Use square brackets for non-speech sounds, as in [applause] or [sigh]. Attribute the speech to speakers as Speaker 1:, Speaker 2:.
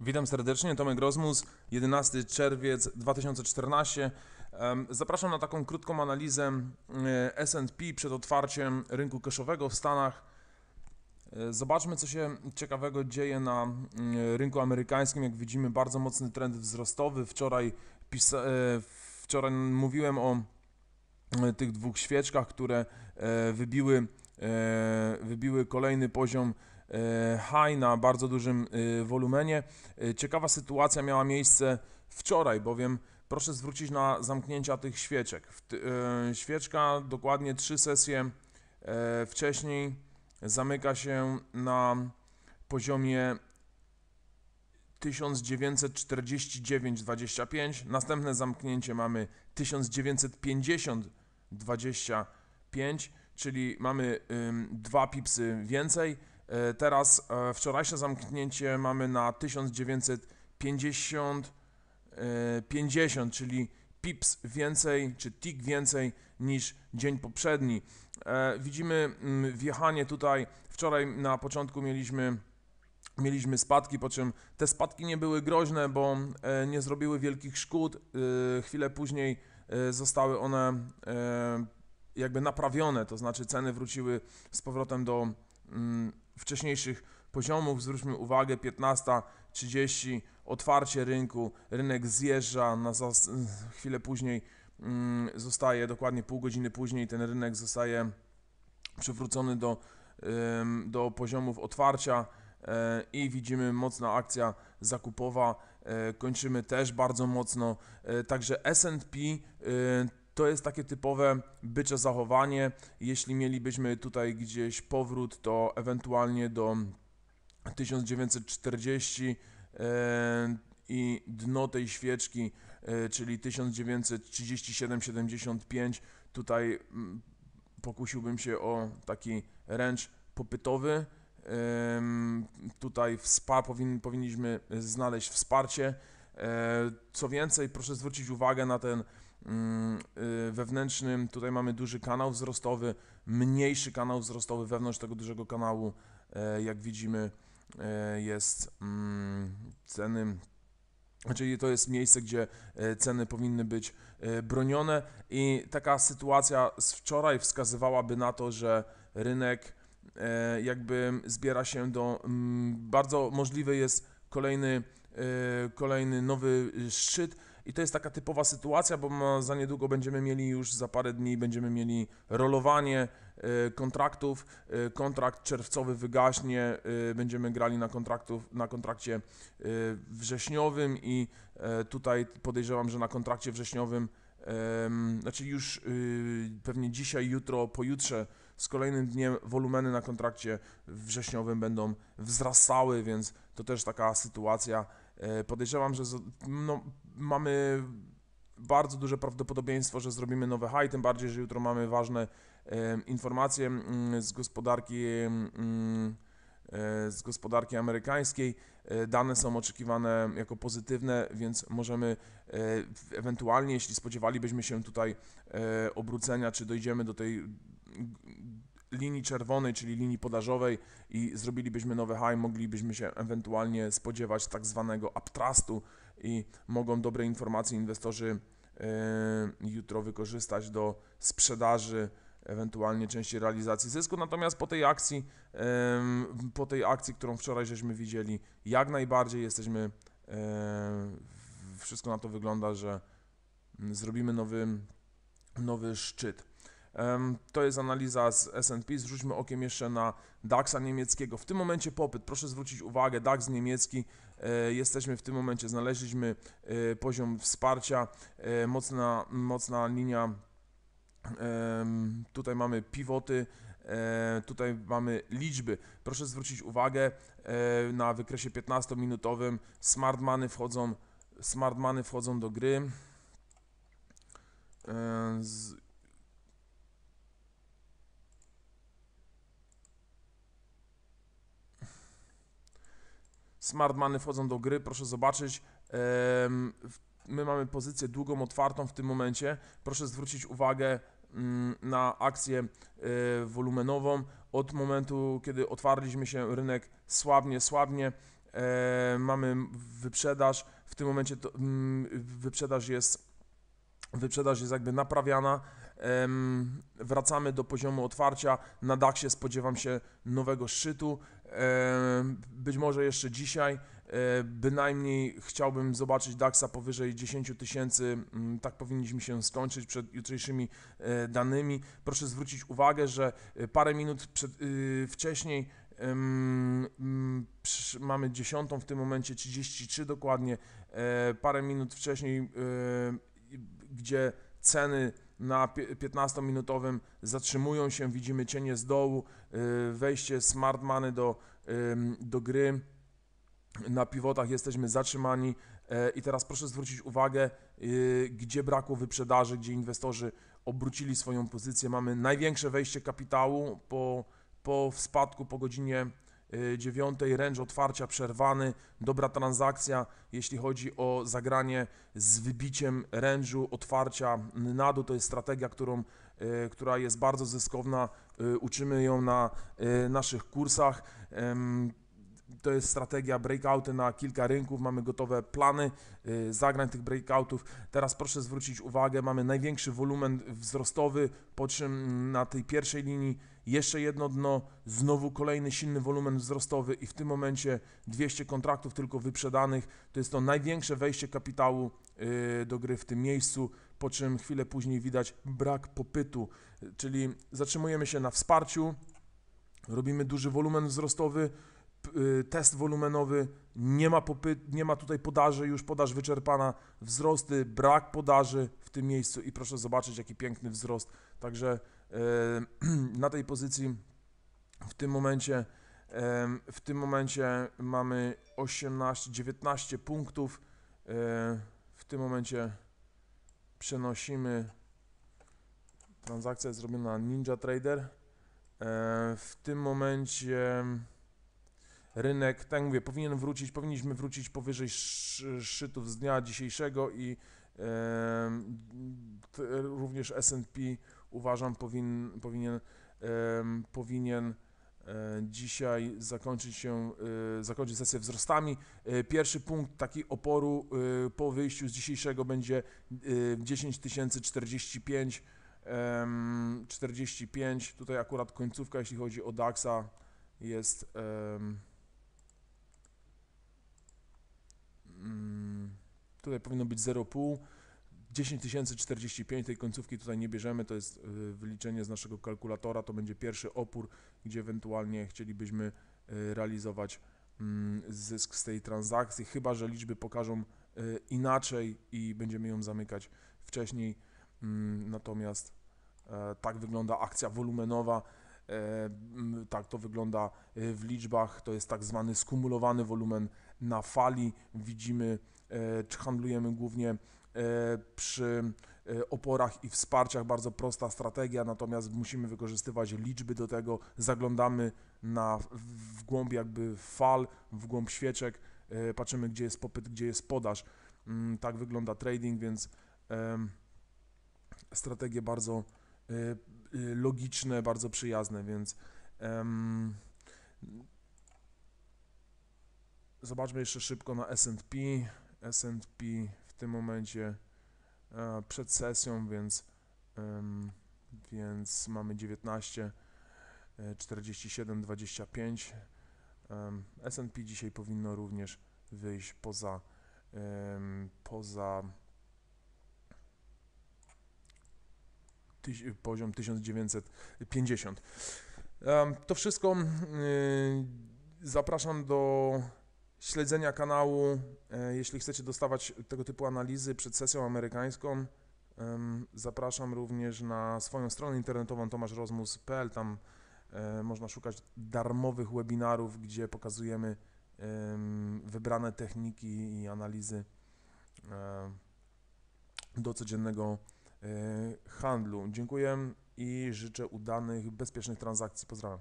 Speaker 1: Witam serdecznie, Tomek Rozmus, 11 czerwiec 2014. Em, Zapraszam na taką krótką analizę e, S&P przed otwarciem rynku keszowego w Stanach. E, Zobaczmy, co się ciekawego dzieje na mm, rynku amerykańskim. Jak widzimy, bardzo mocny trend wzrostowy. Wczoraj, e, wczoraj mówiłem o e, tych dwóch świeczkach, które e, wybiły, e, wybiły kolejny poziom e, high na bardzo dużym e, wolumenie. E, Ciekawa sytuacja miała miejsce wczoraj, bowiem proszę zwrócić na zamknięcia tych świeczek. E, Świeczka dokładnie trzy sesje e, wcześniej zamyka się na poziomie 1949,25. Następne zamknięcie mamy 1950,25, czyli mamy dwa pipsy więcej. E, Teraz e, wczorajsze zamknięcie mamy na 1950, e, 50, czyli pips więcej, czy tick więcej niż dzień poprzedni. E, Widzimy mm, wjechanie tutaj. Wczoraj na początku mieliśmy mieliśmy spadki, po czym te spadki nie były groźne, bo e, nie zrobiły wielkich szkód. E, chwilę później e, zostały one e, jakby naprawione, to znaczy ceny wróciły z powrotem do mm, wcześniejszych poziomów. Zwróćmy uwagę, 15.30 otwarcie rynku, rynek zjeżdża, na chwilę później mm, zostaje, dokładnie pół godziny później ten rynek zostaje przywrócony do, do poziomów otwarcia e, i widzimy mocna akcja zakupowa. e, Kończymy też bardzo mocno. e, Także S&P to jest takie typowe bycze zachowanie. Jeśli mielibyśmy tutaj gdzieś powrót, to ewentualnie do 1940 e, i dno tej świeczki, e, czyli 1937-75. Tutaj mm, pokusiłbym się o taki ręcz popytowy. Tutaj wspa powin, powinniśmy znaleźć wsparcie. E, Co więcej, proszę zwrócić uwagę na ten mm, y, wewnętrzny, tutaj mamy duży kanał wzrostowy, mniejszy kanał wzrostowy wewnątrz tego dużego kanału, e, jak widzimy, e, jest mm, ceny, czyli to jest miejsce, gdzie e, ceny powinny być bronione i taka sytuacja z wczoraj wskazywałaby na to, że rynek jakby zbiera się do, mm, bardzo możliwy jest kolejny, kolejny nowy szczyt i to jest taka typowa sytuacja, bo za niedługo będziemy mieli już za parę dni będziemy mieli rolowanie e, kontraktów, e, kontrakt czerwcowy wygaśnie, e, będziemy grali na, kontraktów, na kontrakcie wrześniowym i tutaj podejrzewam, że na kontrakcie wrześniowym znaczy już y, pewnie dzisiaj, jutro, pojutrze z kolejnym dniem wolumeny na kontrakcie wrześniowym będą wzrastały, więc to też taka sytuacja. E, podejrzewam, że no, mamy bardzo duże prawdopodobieństwo, że zrobimy nowe high, tym bardziej, że jutro mamy ważne informacje mm, z gospodarki mm, e, z gospodarki amerykańskiej. E, Dane są oczekiwane jako pozytywne, więc możemy ewentualnie, jeśli spodziewalibyśmy się tutaj obrócenia, czy dojdziemy do tej linii czerwonej, czyli linii podażowej i zrobilibyśmy nowe high, moglibyśmy się ewentualnie spodziewać tak zwanego uptrustu i mogą dobre informacje inwestorzy e, jutro wykorzystać do sprzedaży, ewentualnie części realizacji zysku. Natomiast po tej akcji, em, po tej akcji, którą wczoraj żeśmy widzieli, jak najbardziej jesteśmy, em, wszystko na to wygląda, że mm, zrobimy nowy, nowy szczyt. To jest analiza z S&P. Zwróćmy okiem jeszcze na DAX-a niemieckiego. W tym momencie popyt, proszę zwrócić uwagę, DAX niemiecki, e, jesteśmy w tym momencie, znaleźliśmy e, poziom wsparcia, e, mocna, mocna linia, tutaj mamy pivoty, tutaj mamy liczby. Proszę zwrócić uwagę na wykresie 15-minutowym smart money wchodzą, smart money wchodzą do gry. Smart money wchodzą do gry, proszę zobaczyć. My mamy pozycję długą otwartą w tym momencie. Proszę zwrócić uwagę mm, na akcję e, wolumenową. Od momentu, kiedy otwarliśmy się, rynek słabnie, słabnie. e, mamy wyprzedaż. W tym momencie to, mm, wyprzedaż jest wyprzedaż jest jakby naprawiana. Wracamy do poziomu otwarcia. Na DAX-ie spodziewam się nowego szczytu. Być może jeszcze dzisiaj. E, bynajmniej chciałbym zobaczyć DAX-a powyżej 10 tysięcy. Mm, Tak powinniśmy się skończyć przed jutrzejszymi e, danymi. Proszę zwrócić uwagę, że e, parę minut przed, y, wcześniej mm, mamy 10 w tym momencie 33 dokładnie. Parę minut wcześniej, gdzie ceny na pie- 15-minutowym zatrzymują się, widzimy cienie z dołu, e, wejście smart money do, do gry. Na pivotach jesteśmy zatrzymani e, i teraz proszę zwrócić uwagę, e, gdzie brakło wyprzedaży, gdzie inwestorzy obrócili swoją pozycję. Mamy największe wejście kapitału po, po spadku po godzinie e, 9, range otwarcia przerwany, dobra transakcja, jeśli chodzi o zagranie z wybiciem range'u otwarcia na dół, to jest strategia, którą, e, która jest bardzo zyskowna, e, uczymy ją na naszych kursach. To jest strategia breakouty na kilka rynków, mamy gotowe plany y, zagrań tych breakoutów. Teraz proszę zwrócić uwagę, mamy największy wolumen wzrostowy, po czym na tej pierwszej linii jeszcze jedno dno, znowu kolejny silny wolumen wzrostowy i w tym momencie 200 kontraktów tylko wyprzedanych. To jest to największe wejście kapitału y, do gry w tym miejscu, po czym chwilę później widać brak popytu, czyli zatrzymujemy się na wsparciu, robimy duży wolumen wzrostowy, test wolumenowy, nie ma, popyt, nie ma tutaj podaży, już podaż wyczerpana, wzrosty, brak podaży w tym miejscu i proszę zobaczyć jaki piękny wzrost. Także [clears throat] na tej pozycji w tym momencie w tym momencie mamy 18, 19 punktów. E, w tym momencie przenosimy transakcja jest zrobiona na Ninja Trader. E, w tym momencie rynek, tak jak mówię, powinien wrócić, powinniśmy wrócić powyżej sz- szczytów z dnia dzisiejszego i t, również S&P uważam powin, powinien, em, powinien e, dzisiaj zakończyć się, e, zakończyć sesję wzrostami. E, Pierwszy punkt taki oporu e, po wyjściu z dzisiejszego będzie e, 10 045 em, 45, tutaj akurat końcówka, jeśli chodzi o DAX-a jest tutaj powinno być 0,5 10 045 tej końcówki tutaj nie bierzemy, to jest y, wyliczenie z naszego kalkulatora, to będzie pierwszy opór, gdzie ewentualnie chcielibyśmy y, realizować mm, zysk z tej transakcji, chyba że liczby pokażą y, inaczej i będziemy ją zamykać wcześniej. Mm, Natomiast e, tak wygląda akcja wolumenowa. Tak to wygląda e, w liczbach. To jest tak zwany skumulowany wolumen na fali. Widzimy, e, handlujemy głównie e, przy oporach i wsparciach. Bardzo prosta strategia, natomiast musimy wykorzystywać liczby do tego. Zaglądamy na, w głąb jakby fal, w głąb świeczek. Patrzymy, gdzie jest popyt, gdzie jest podaż. Mm, Tak wygląda trading, więc strategie bardzo logiczne, bardzo przyjazne, więc em, zobaczmy jeszcze szybko na S&P. S&P w tym momencie e, przed sesją, więc em, więc mamy 19 e, 47 25 Em, S&P dzisiaj powinno również wyjść poza poza poziom 1950. Em, To wszystko. y, Zapraszam do śledzenia kanału. E, Jeśli chcecie dostawać tego typu analizy przed sesją amerykańską, zapraszam również na swoją stronę internetową tomaszrozmus.pl. Tam e, można szukać darmowych webinarów, gdzie pokazujemy em, wybrane techniki i analizy e, do codziennego handlu. Dziękuję i życzę udanych, bezpiecznych transakcji. Pozdrawiam.